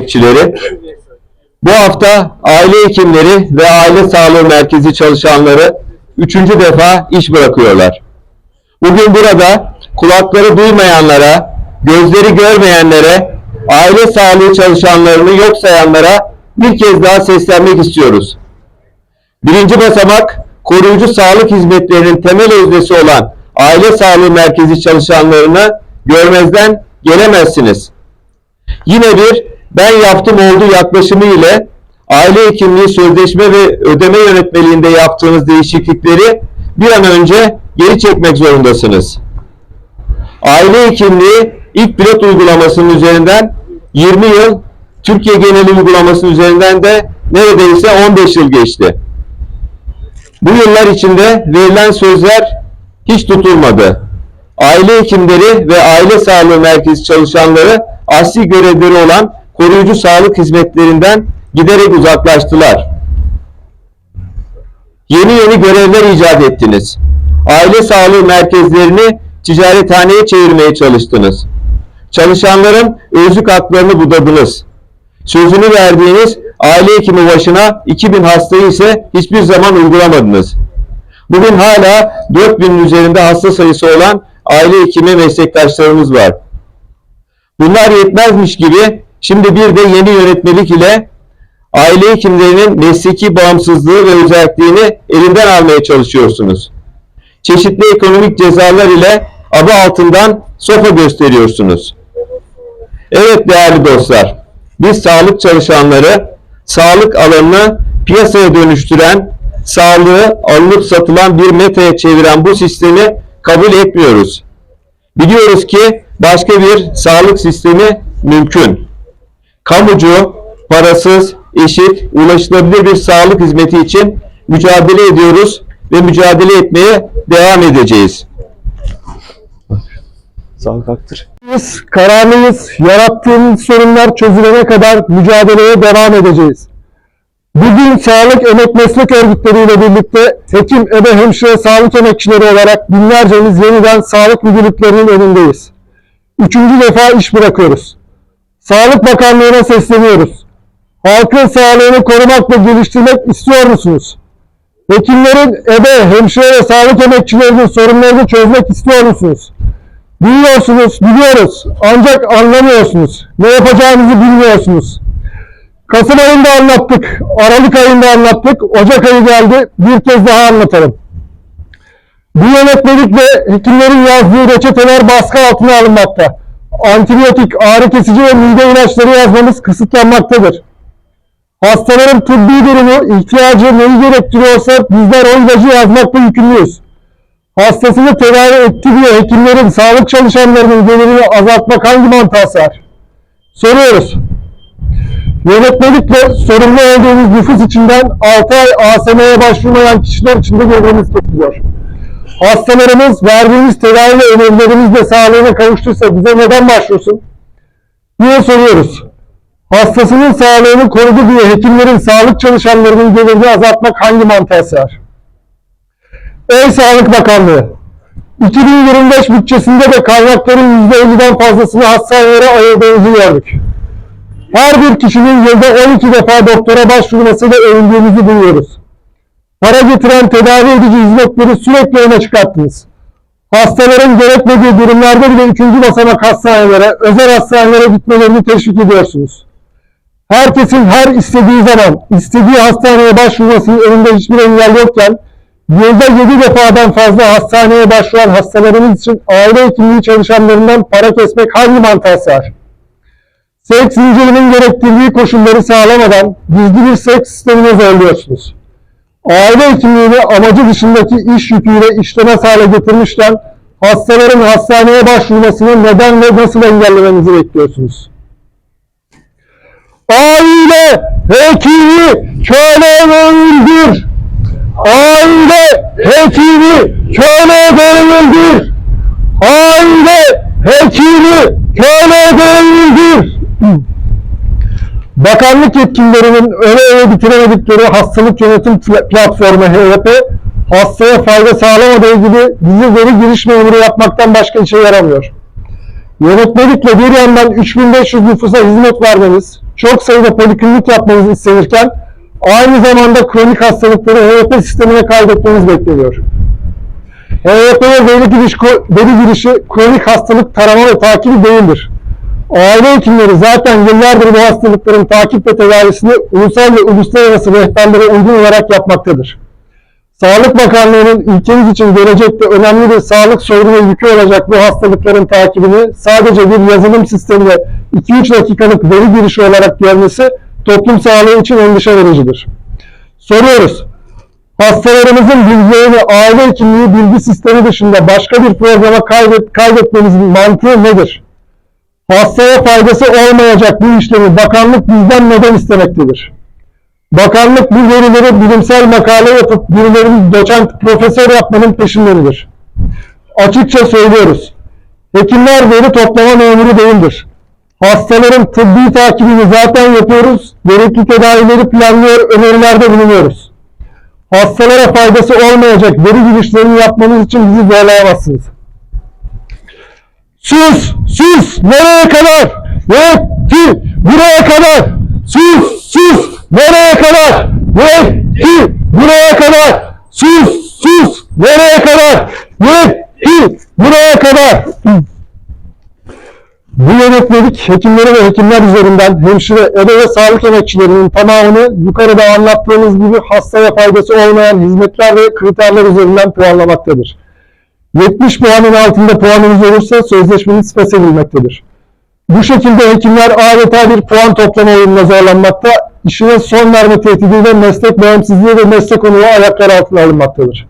Bekçileri. Bu hafta aile hekimleri ve aile sağlığı merkezi çalışanları üçüncü defa iş bırakıyorlar. Bugün burada kulakları duymayanlara, gözleri görmeyenlere, aile sağlığı çalışanlarını yok sayanlara bir kez daha seslenmek istiyoruz. Birinci basamak koruyucu sağlık hizmetlerinin temel öznesi olan aile sağlığı merkezi çalışanlarını görmezden gelemezsiniz. Yine bir ben yaptım oldu yaklaşımı ile aile hekimliği sözleşme ve ödeme yönetmeliğinde yaptığınız değişiklikleri bir an önce geri çekmek zorundasınız. Aile hekimliği ilk pilot uygulamasının üzerinden 20 yıl, Türkiye geneli uygulamasının üzerinden de neredeyse 15 yıl geçti. Bu yıllar içinde verilen sözler hiç tutulmadı. Aile hekimleri ve aile sağlığı merkezi çalışanları asli görevleri olan koruyucu sağlık hizmetlerinden giderek uzaklaştılar. Yeni yeni görevler icat ettiniz. Aile sağlığı merkezlerini ticarethaneye çevirmeye çalıştınız. Çalışanların özlük haklarını budadınız. Sözünü verdiğiniz aile hekimi başına 2000 hastayı ise hiçbir zaman uygulamadınız. Bugün hala 4000'in üzerinde hasta sayısı olan aile hekimi meslektaşlarımız var. Bunlar yetmezmiş gibi şimdi bir de yeni yönetmelik ile aile hekimlerinin mesleki bağımsızlığı ve özelliğini elinden almaya çalışıyorsunuz. Çeşitli ekonomik cezalar ile adı altından sofa gösteriyorsunuz. Evet değerli dostlar, biz sağlık çalışanları sağlık alanını piyasaya dönüştüren, sağlığı alınıp satılan bir metaya çeviren bu sistemi kabul etmiyoruz. Biliyoruz ki başka bir sağlık sistemi mümkün. Kamucu, parasız, eşit, ulaşılabilir bir sağlık hizmeti için mücadele ediyoruz ve mücadele etmeye devam edeceğiz. Sağlık haktır. Biz kararlıyız. Yarattığımız sorunlar çözülene kadar mücadeleye devam edeceğiz. Bugün sağlık emek meslek örgütleriyle birlikte hekim, ebe, hemşire, sağlık emekçileri olarak binlercemiz yeniden sağlık müdürlüklerinin önündeyiz. Üçüncü defa iş bırakıyoruz. Sağlık Bakanlığı'na sesleniyoruz. Halkın sağlığını korumak ve geliştirmek istiyor musunuz? Hekimlerin, ebe, hemşire ve sağlık emekçilerinin sorunlarını çözmek istiyor musunuz? Biliyorsunuz, biliyoruz. Ancak anlamıyorsunuz. Ne yapacağınızı bilmiyorsunuz. Kasım ayında anlattık, Aralık ayında anlattık, Ocak ayı geldi, bir kez daha anlatalım. Bu yönetmelikle hekimlerin yazdığı reçeteler baskı altına alınmakta. Antibiyotik, ağrı kesici ve mide ilaçları yazmamız kısıtlanmaktadır. Hastaların tıbbi durumu, ihtiyacı neyi gerektiriyorsa bizler o ilacı yazmakla yükümlüyüz hastasını tedavi etti diye hekimlerin, sağlık çalışanlarının gelirini azaltmak hangi mantığa sığar? Soruyoruz. Yönetmelikle sorumlu olduğumuz nüfus içinden 6 ay ASM'ye başvurmayan kişiler için de görevimiz kesiliyor. Hastalarımız verdiğimiz tedavi önerilerimizle sağlığına kavuştuysa bize neden başvursun? Diye soruyoruz. Hastasının sağlığını korudu diye hekimlerin, sağlık çalışanlarının gelirini azaltmak hangi mantığa sığar? Ey Sağlık Bakanlığı! 2025 bütçesinde de kaynakların %50'den fazlasını hastanelere ayırdığınızı gördük. Her bir kişinin yılda 12 defa doktora başvurmasıyla övündüğünüzü duyuyoruz. Para getiren tedavi edici hizmetleri sürekli öne çıkarttınız. Hastaların gerekmediği durumlarda bile 3. basamak hastanelere, özel hastanelere gitmelerini teşvik ediyorsunuz. Herkesin her istediği zaman, istediği hastaneye başvurmasının önünde hiçbir engel yokken, Yılda 7 defadan fazla hastaneye başvuran hastalarımız için aile hekimliği çalışanlarından para kesmek hangi mantığa sığar? Seks zincirinin gerektirdiği koşulları sağlamadan gizli bir seks sistemine zorluyorsunuz. Aile hekimliğini amacı dışındaki iş yüküyle işlemez hale getirmişken hastaların hastaneye başvurmasını neden ve nasıl engellemenizi bekliyorsunuz? Aile hekimi köle öldür! Aile hekimi köle değildir. Aile hekimi köle değildir. Bakanlık yetkililerinin öne öne bitiremedikleri hastalık yönetim platformu HYP, hastaya fayda sağlamadığı gibi bizi veri giriş memuru yapmaktan başka işe yaramıyor. Yönetmelikle bir yandan 3500 nüfusa hizmet vermemiz, çok sayıda poliklinik yapmanız istenirken aynı zamanda kronik hastalıkları HYP sistemine kaydetmeniz bekleniyor. HYP'ye veri, giriş, veri girişi kronik hastalık tarama ve takibi değildir. Aile hekimleri zaten yıllardır bu hastalıkların takip ve tedavisini ulusal ve uluslararası rehberlere uygun olarak yapmaktadır. Sağlık Bakanlığı'nın ülkemiz için gelecekte önemli bir sağlık sorunu yükü olacak bu hastalıkların takibini sadece bir yazılım sistemiyle 2-3 dakikalık veri girişi olarak görmesi toplum sağlığı için endişe vericidir. Soruyoruz. Hastalarımızın bilgilerini aile hekimliği bilgi sistemi dışında başka bir programa kaydet, kaydetmemizin mantığı nedir? Hastaya faydası olmayacak bu işlemi bakanlık bizden neden istemektedir? Bakanlık bu verileri bilimsel makale yapıp birilerinin doçent, profesör yapmanın peşindedir. Açıkça söylüyoruz. Hekimler veri toplama memuru değildir. Hastaların tıbbi takibini zaten yapıyoruz. Gerekli tedavileri planlıyor, önerilerde bulunuyoruz. Hastalara faydası olmayacak veri girişlerini yapmanız için bizi zorlayamazsınız. Sus! Sus! Nereye kadar? Yetti! Buraya kadar! Sus! Sus! Nereye kadar? Yetti! Buraya kadar! Sus! Sus! Nereye kadar? Yetti! Buraya kadar! Bu yönetmelik hekimleri ve hekimler üzerinden hemşire, ebe ve sağlık emekçilerinin tamamını yukarıda anlattığımız gibi hastaya faydası olmayan hizmetler ve kriterler üzerinden puanlamaktadır. 70 puanın altında puanınız olursa sözleşmeniz feshedilmektedir. Bu şekilde hekimler adeta bir puan toplama oyununa zorlanmakta, işine son verme tehdidiyle meslek bağımsızlığı ve meslek onuru ayaklar altına alınmaktadır.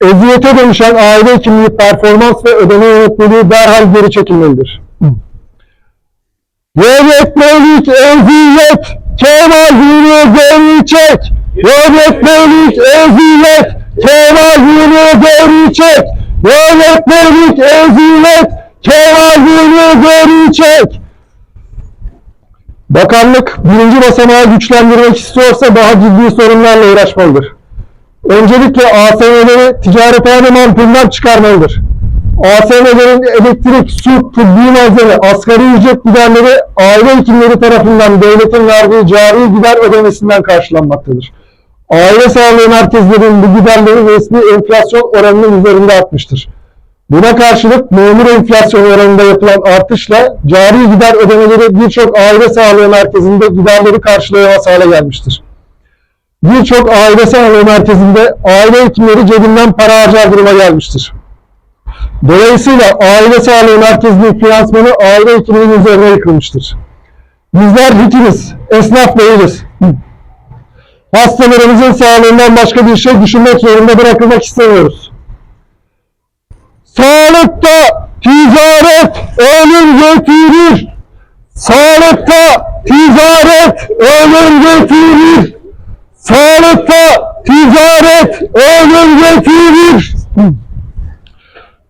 Eziyete dönüşen aile hekimliği performans ve ödeme yönetmeliği derhal geri çekilmelidir. Yönetmelik eziyet, Kemal yürü geri çek. Yönetmelik eziyet, Kemal yürü geri çek. Yönetmelik eziyet, Kemal yürü geri. Bakanlık birinci basamağı güçlendirmek istiyorsa daha ciddi sorunlarla uğraşmalıdır. Öncelikle ASM'leri ticarethane mantığından çıkarmalıdır. ASM'lerin elektrik, su, tıbbi malzeme, asgari ücret giderleri aile hekimleri tarafından devletin verdiği cari gider ödemesinden karşılanmaktadır. Aile sağlığı merkezlerinin bu giderleri resmi enflasyon oranının üzerinde artmıştır. Buna karşılık memur enflasyon oranında yapılan artışla cari gider ödemeleri birçok aile sağlığı merkezinde giderleri karşılayamaz hale gelmiştir. Birçok aile sağlığı merkezinde aile hekimleri cebinden para harcar duruma gelmiştir. Dolayısıyla aile sağlığı merkezinin finansmanı aile hekiminin üzerine yıkılmıştır. Bizler hekimiz, esnaf değiliz. Hastalarımızın sağlığından başka bir şey düşünmek zorunda bırakılmak istemiyoruz. Sağlıkta ticaret ölüm getirir. Sağlıkta ticaret ölüm getirir. Sağlıkta ticaret ölüm getirir.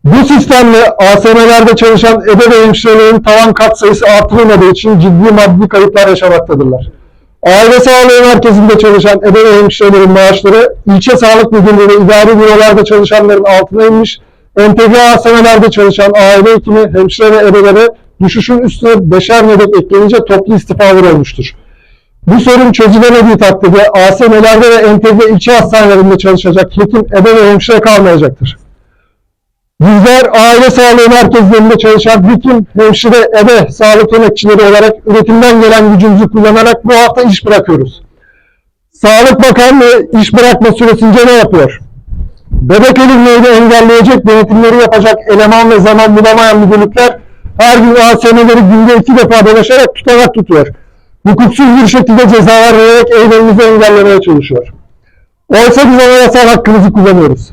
Bu sistemle ASM'lerde çalışan ebe ve hemşirelerin tavan kat sayısı artırılmadığı için ciddi maddi kayıplar yaşamaktadırlar. Aile sağlığı merkezinde çalışan ebe hemşirelerin maaşları ilçe sağlık müdürlüğü ve idari bürolarda çalışanların altına inmiş, entegre ASM'lerde çalışan aile hekimi, hemşire ve ebelere düşüşün üstüne beşer medet eklenince toplu istifalar olmuştur. Bu sorun çözülemediği takdirde ASM'lerde ve entegre ilçe hastanelerinde çalışacak hekim, ebe hemşire kalmayacaktır. Bizler aile sağlığı merkezlerinde çalışan hekim, hemşire, ebe sağlık emekçileri olarak üretimden gelen gücümüzü kullanarak bu hafta iş bırakıyoruz. Sağlık Bakanlığı iş bırakma süresince ne yapıyor? Bebek ölümlerini engelleyecek denetimleri yapacak eleman ve zaman bulamayan müdürlükler her gün ASM'leri günde iki defa dolaşarak tutanak tutuyor. Hukuksuz bir şekilde cezalar vererek eylemimizi engellemeye çalışıyor. Oysa biz anayasal hakkımızı kullanıyoruz.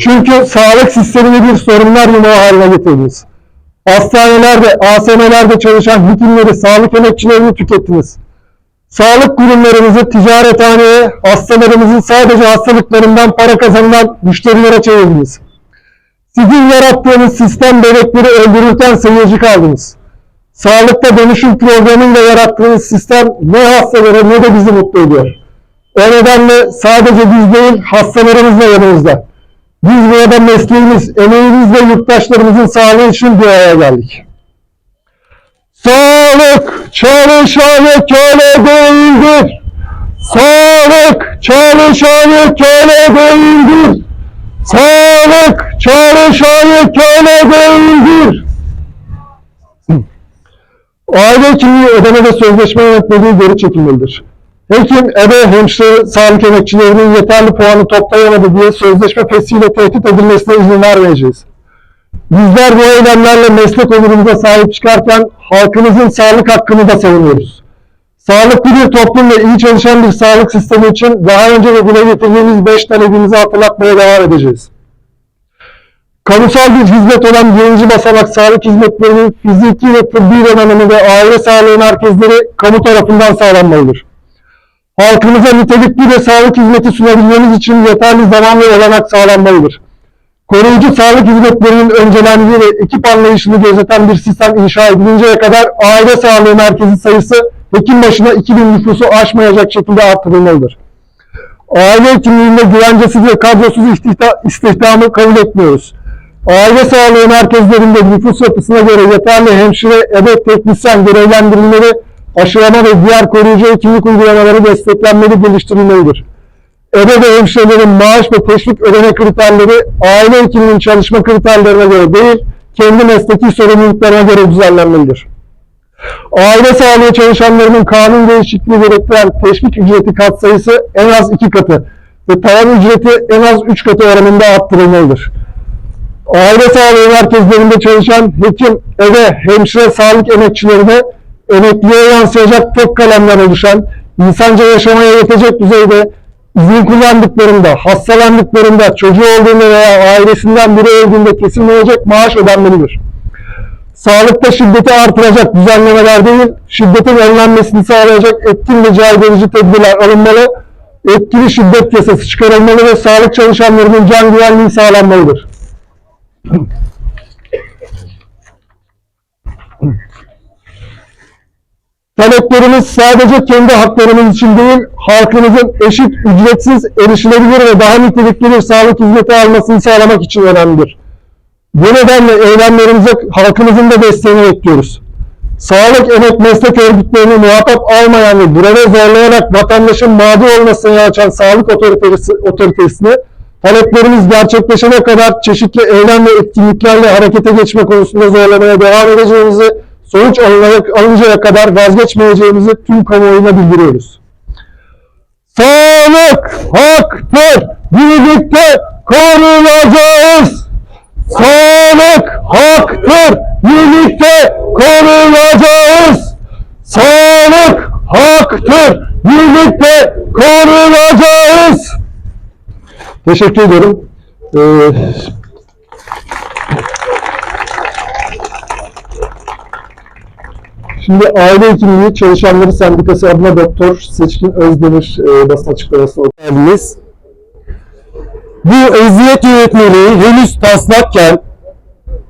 Çünkü sağlık sistemini bir sorunlar yumağı haline getirdiniz. Hastanelerde, ASM'lerde çalışan hekimleri, sağlık emekçilerini tükettiniz. Sağlık kurumlarımızı ticarethaneye, hastalarımızın sadece hastalıklarından para kazanılan müşterilere çevirdiniz. Sizin yarattığınız sistem bebekleri öldürürken seyirci kaldınız. Sağlıkta dönüşüm programıyla yarattığınız sistem ne hastaları ne de bizi mutlu ediyor. O nedenle sadece biz değil hastalarımız da yanımızda. Biz burada mesleğimiz, emeğimiz ve yurttaşlarımızın sağlığı için bir araya geldik. Sağlık çalışanı köle değildir. Sağlık çalışanı köle değildir. Sağlık çalışanı köle değildir. Aile kimliği ödeme ve sözleşme yönetmeliği geri çekilmelidir. Hekim, ebe, hemşire, sağlık emekçilerinin yeterli puanı toplayamadı diye sözleşme fesiyle tehdit edilmesine izin vermeyeceğiz. Bizler bu eylemlerle meslek onurumuza sahip çıkarken halkımızın sağlık hakkını da savunuyoruz. Sağlıklı bir toplum ve iyi çalışan bir sağlık sistemi için daha önce de dile getirdiğimiz 5 talebimizi hatırlatmaya devam edeceğiz. Kamusal bir hizmet olan birinci basamak sağlık hizmetlerinin fiziki ve tıbbi donanımı ve aile sağlığı merkezleri kamu tarafından sağlanmalıdır. Halkımıza nitelikli ve sağlık hizmeti sunabilmemiz için yeterli zaman ve olanak sağlanmalıdır. Koruyucu sağlık hizmetlerinin öncelendiği ve ekip anlayışını gözeten bir sistem inşa edilinceye kadar aile sağlığı merkezi sayısı hekim başına 2000 nüfusu aşmayacak şekilde artırılmalıdır. Aile hekimliğinde güvencesiz ve kadrosuz istihda- istihdamı kabul etmiyoruz. Aile sağlığı merkezlerinde nüfus yapısına göre yeterli hemşire, ebe, teknisyen görevlendirilmeli, aşılama ve diğer koruyucu hekimlik uygulamaları desteklenmeli, geliştirilmelidir. Ebe ve hemşirelerin maaş ve teşvik ödeme kriterleri aile hekiminin çalışma kriterlerine göre değil, kendi mesleki sorumluluklarına göre düzenlenmelidir. Aile sağlığı çalışanlarının kanun değişikliği gerektiren teşvik ücreti katsayısı en az iki katı ve tavan ücreti en az üç katı oranında arttırılmalıdır. Aile sağlığı merkezlerinde çalışan hekim, eve, hemşire, sağlık emekçilerine emekliye yansıyacak tek kalemden oluşan, insanca yaşamaya yetecek düzeyde izin kullandıklarında, hastalandıklarında, çocuğu olduğunda veya ailesinden biri öldüğünde kesilmeyecek maaş ödenmelidir. Sağlıkta şiddeti artıracak düzenlemeler değil, şiddetin önlenmesini sağlayacak etkin ve caydırıcı tedbirler alınmalı, etkili şiddet yasası çıkarılmalı ve sağlık çalışanlarının can güvenliği sağlanmalıdır. Taleplerimiz sadece kendi haklarımız için değil, halkımızın eşit, ücretsiz, erişilebilir ve daha nitelikli bir sağlık hizmeti almasını sağlamak için önemlidir. Bu nedenle eylemlerimize halkımızın da desteğini bekliyoruz. Sağlık emek meslek örgütlerini muhatap almayan ve greve zorlayarak vatandaşın mağdur olmasına yol açan sağlık otoritesi, otoritesini taleplerimiz gerçekleşene kadar çeşitli eylem ve etkinliklerle harekete geçme konusunda zorlamaya devam edeceğimizi, sonuç alınarak, alıncaya kadar vazgeçmeyeceğimizi tüm kamuoyuna bildiriyoruz. Sağlık haktır, birlikte korunacağız. Sağlık haktır, birlikte korunacağız. Sağlık haktır, birlikte korunacağız. Teşekkür ediyorum. Ee, şimdi Aile Hekimliği Çalışanları Sendikası adına Doktor Seçkin Özdemir e, basın açıklamasına geldiniz. Bu eziyet yönetmeliği henüz taslakken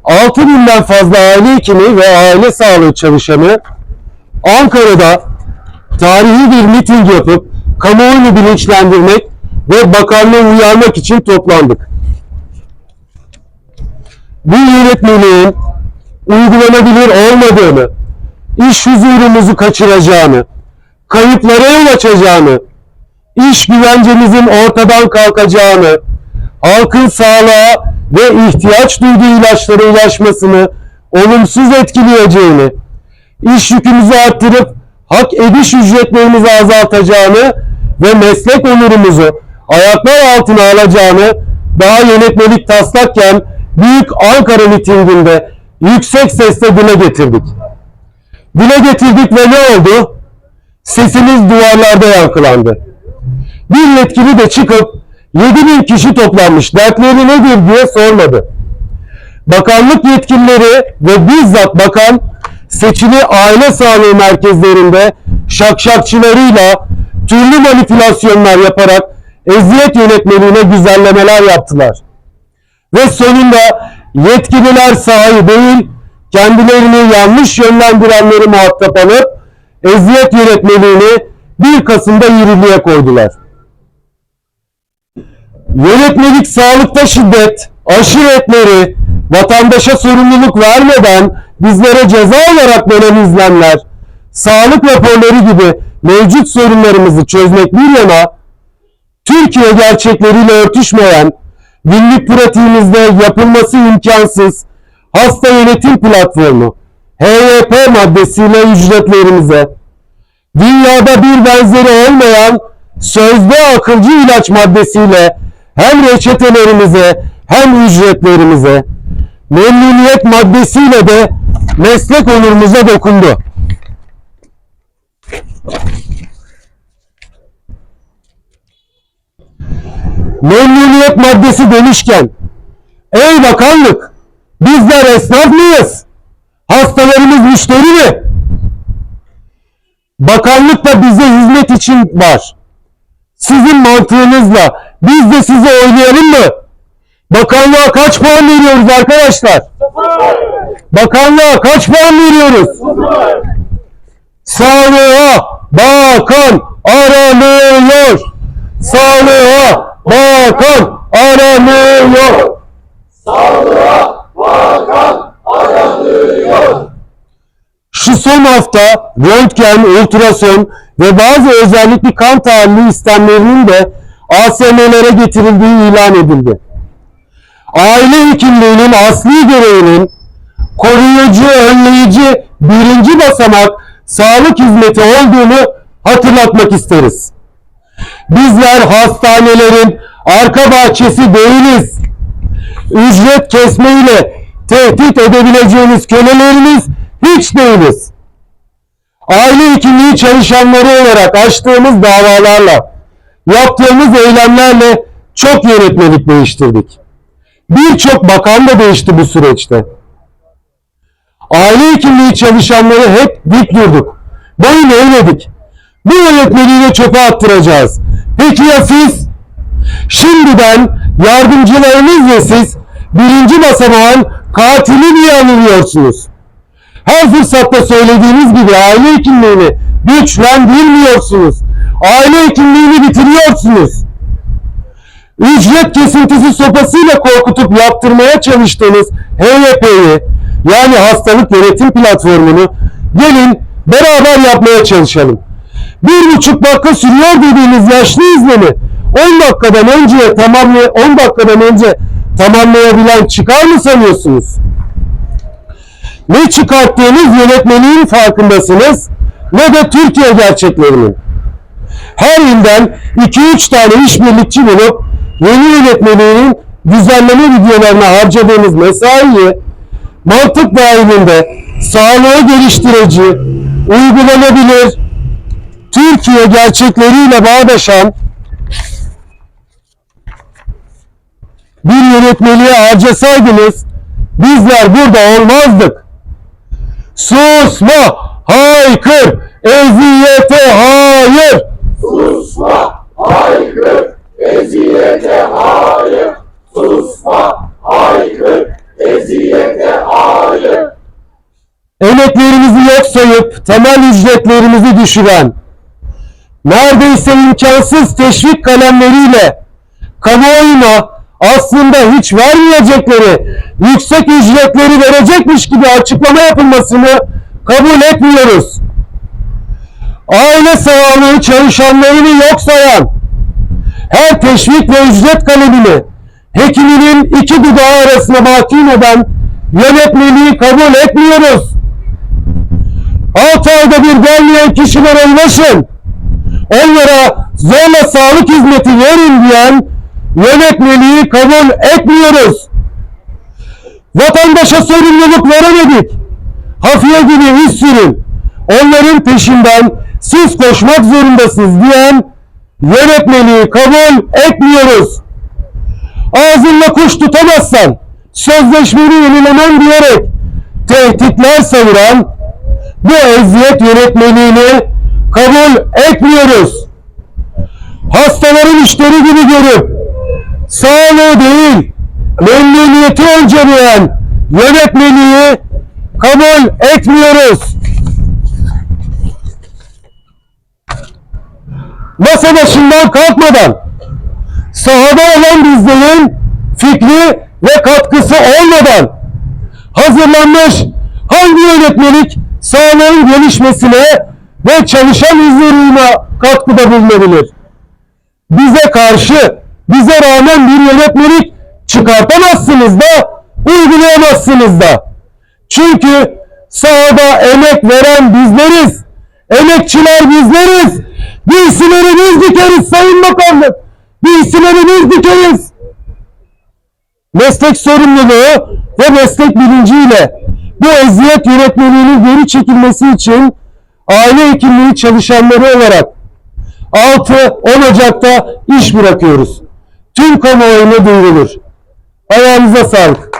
6 binden fazla aile hekimi ve aile sağlığı çalışanı Ankara'da tarihi bir miting yapıp kamuoyunu bilinçlendirmek ve bakanlığı uyarmak için toplandık. Bu yönetmeliğin uygulanabilir olmadığını, iş huzurumuzu kaçıracağını, kayıplara yol açacağını, iş güvencemizin ortadan kalkacağını, halkın sağlığa ve ihtiyaç duyduğu ilaçlara ulaşmasını olumsuz etkileyeceğini, iş yükümüzü arttırıp hak ediş ücretlerimizi azaltacağını ve meslek onurumuzu ayaklar altına alacağını daha yönetmelik taslakken Büyük Ankara mitinginde yüksek sesle dile getirdik. Dile getirdik ve ne oldu? Sesimiz duvarlarda yankılandı. Bir yetkili de çıkıp 7000 kişi toplanmış dertleri nedir diye sormadı. Bakanlık yetkilileri ve bizzat bakan seçili aile sağlığı merkezlerinde şakşakçılarıyla türlü manipülasyonlar yaparak eziyet yönetmeliğine güzellemeler yaptılar. Ve sonunda yetkililer sahi değil, kendilerini yanlış yönlendirenleri muhatap alıp eziyet yönetmeliğini 1 Kasım'da yürürlüğe koydular. yönetmelik sağlıkta şiddet, aşı etleri, vatandaşa sorumluluk vermeden bizlere ceza olarak verilen izlemler, sağlık raporları gibi mevcut sorunlarımızı çözmek bir yana, Türkiye gerçekleriyle örtüşmeyen, günlük pratiğimizde yapılması imkansız hasta yönetim platformu HYP maddesiyle ücretlerimize, dünyada bir benzeri olmayan sözde akılcı ilaç maddesiyle hem reçetelerimize hem ücretlerimize, memnuniyet maddesiyle de meslek onurumuza dokundu. Memnuniyet maddesi demişken, ey bakanlık, bizler esnaf mıyız? Hastalarımız müşteri mi? Bakanlık da bize hizmet için var. Sizin mantığınızla biz de sizi oynayalım mı? Bakanlığa kaç puan veriyoruz arkadaşlar? Bakanlığa kaç puan veriyoruz? Sağlığa bakan aranıyor. Sağlığa bakan aranıyor. Şu son hafta röntgen, ultrason ve bazı özellikle kan tahlili istemlerinin de ASM'lere getirildiği ilan edildi. Aile hekimliğinin asli görevinin koruyucu, önleyici birinci basamak sağlık hizmeti olduğunu hatırlatmak isteriz. Bizler hastanelerin arka bahçesi değiliz. Ücret kesmeyle tehdit edebileceğiniz köleleriniz hiç değiliz. Aile hekimliği çalışanları olarak açtığımız davalarla, yaptığımız eylemlerle çok yönetmelik değiştirdik. Birçok bakan da değişti bu süreçte. Aile hekimliği çalışanları hep dik durduk. Boyun eğmedik. Bu yönetmeliği de çöpe attıracağız. Peki ya siz? Şimdiden yardımcılarınız ve siz birinci basamağın katili diye anılıyorsunuz. Her fırsatta söylediğiniz gibi aile hekimliğini güçlendirmiyorsunuz. Aile hekimliğini bitiriyorsunuz. Ücret kesintisi sopasıyla korkutup yaptırmaya çalıştığınız HYP'yi yani hastalık yönetim platformunu gelin beraber yapmaya çalışalım. Bir buçuk dakika sürüyor dediğiniz yaşlı izlemi 10 dakikadan önce tamamlay 10 dakikadan önce tamamlayabilen çıkar mı sanıyorsunuz? Ne çıkarttığınız yönetmeliğin farkındasınız ne de Türkiye gerçeklerinin. Her ilden 2-3 tane işbirlikçi bulup yeni yönetmeliğinin düzenleme videolarına harcadığınız mesaiyi mantık dahilinde sağlığı geliştirici, uygulanabilir, Türkiye gerçekleriyle bağdaşan bir yönetmeliğe harcasaydınız bizler burada olmazdık. Susma, haykır, eziyete hayır. Emeklerimizi yok sayıp temel ücretlerimizi düşüren, neredeyse imkansız teşvik kalemleriyle kamuoyuna aslında hiç vermeyecekleri yüksek ücretleri verecekmiş gibi açıklama yapılmasını kabul etmiyoruz. Aile sağlığı çalışanlarını yok sayan, her teşvik ve ücret kalemini hekiminin iki dudağı arasına mahkum eden yönetmeliği kabul etmiyoruz. 6 ayda bir gelmeyen kişilere ulaşın. Onlara zorla sağlık hizmeti verin diyen yönetmeliği kabul etmiyoruz. Vatandaşa sorumluluk veremedik. Hafiye gibi iş sürün. Onların peşinden siz koşmak zorundasınız diyen yönetmeliği kabul etmiyoruz. Ağzınla kuş tutamazsan sözleşmeni yenilemem diyerek tehditler savuran bu eziyet yönetmeliğini kabul etmiyoruz. Hastaları müşteri gibi görüp sağlığı değil memnuniyeti önceleyen yönetmeliği kabul etmiyoruz. Masa başından kalkmadan sahada olan bizlerin fikri ve katkısı olmadan hazırlanmış hangi yönetmelik sağlığın gelişmesine ve çalışan izlerine katkıda bulunabilir? Bize karşı, bize rağmen bir yönetmelik çıkartamazsınız da, uygulayamazsınız da. Çünkü sahada emek veren bizleriz. Emekçiler bizleriz. Giysileri biz dikeriz Sayın Bakanlık. Giysileri biz dikeriz. Meslek sorumluluğu ve meslek bilinciyle bu eziyet yönetmeliğinin geri çekilmesi için aile hekimliği çalışanları olarak 6-10 Ocak'ta iş bırakıyoruz. Tüm kamuoyuna duyurulur. Ayağınıza sağlık.